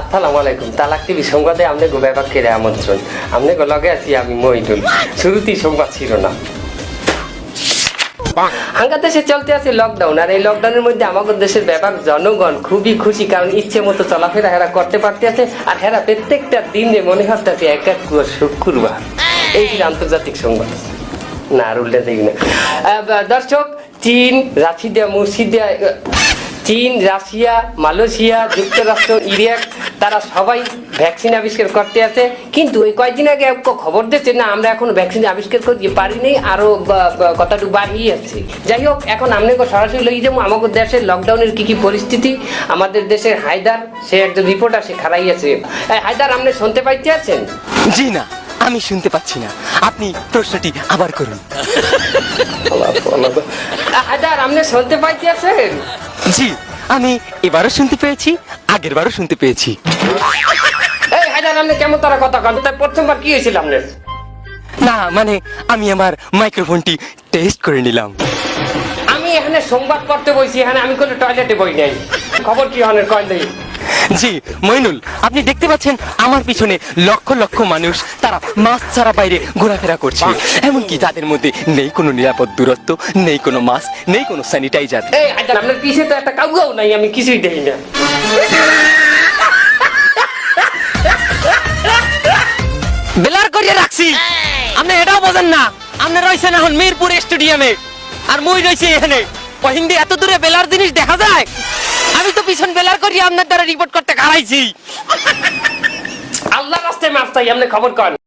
আসসালামু আলাইকুম। তালাক টিভি সংবাদে আমন্ত্রণ। লগে আছি আমি মহিদুল শুরুতেই সংবাদ আঙ্গা দেশে চলতে আছে লকডাউন আর এই লকডাউনের মধ্যে আমাদের দেশের ব্যাপক জনগণ খুবই খুশি কারণ ইচ্ছে মতো চলাফেরা হেরা করতে পারতে আছে আর হেরা প্রত্যেকটা দিনে মনে হচ্ছে এক এক শুক্রবার। এই আন্তর্জাতিক সংবাদ। না আর উল্টে দেখি না। দর্শক চীন রাশিয়া মুর্শিদিয়া চীন রাশিয়া মালয়েশিয়া যুক্তরাষ্ট্র ইরাক তারা সবাই ভ্যাকসিন আবিষ্কার করতে আছে। কিন্তু এই কয়েকদিন আগে খবর দিচ্ছে না আমরা এখন ভ্যাকসিন আবিষ্কার করতে পারিনি আরও বা- বা কথাটু বাড়িয়ে যাচ্ছে যাই হোক এখন আপনি সরাসরি লই যাব। আমাদের দেশের লকডাউনের কি কি পরিস্থিতি আমাদের দেশের হায়দার সে একজন রিপোর্টার সে খারাই আছে। হায়দার আপনি শুনতে পাইতে আছেন? জি না আমি শুনতে পাচ্ছি না। আপনি প্রশ্নটি আবার করুন। হায়দার আপনি শুনতে পাইতে আছেন? জি আমি এবারও শুনতে পেয়েছি। আগের বারও শুনতে পেয়েছি। এই হায়দার আপনি কেমন তারা কথা কন? তাই প্রথমবার কি হয়েছিল আপনার? না মানে আমি আমার মাইক্রোফোনটি টেস্ট করে নিলাম। আমি এখানে সংবাদ পড়তে বইছি এখানে আমি কোনো টয়লেটে বই নাই। খবর কি হনের কয় দেই? জি মইনুল আপনি দেখতে পাচ্ছেন আমার পিছনে লক্ষ লক্ষ মানুষ তারা মাস্ক ছাড়া বাইরে ঘোরাফেরা করছে। এমনকি তাদের মধ্যে নেই কোনো নিরাপদ দূরত্ব নেই কোনো মাস্ক নেই কোনো স্যানিটাইজার। এই আপনার পিছে তো একটা কাউকেও নাই আমি কিছুই দেখি না। বেলার করিয়ে রাখছি। আপনি এটাও বোঝেন না। আপনি রয়েছেন এখন মিরপুর স্টেডিয়ামে। আর মুই রয়েছে এখানে। হিন্দি এত দূরে বেলার জিনিস দেখা যায়? আমি তো পিছন বেলার করিয়ে আপনার দ্বারা রিপোর্ট করতে খারাইছি আল্লাহ রাস্তায় মাছ তাই আপনি খবর কন।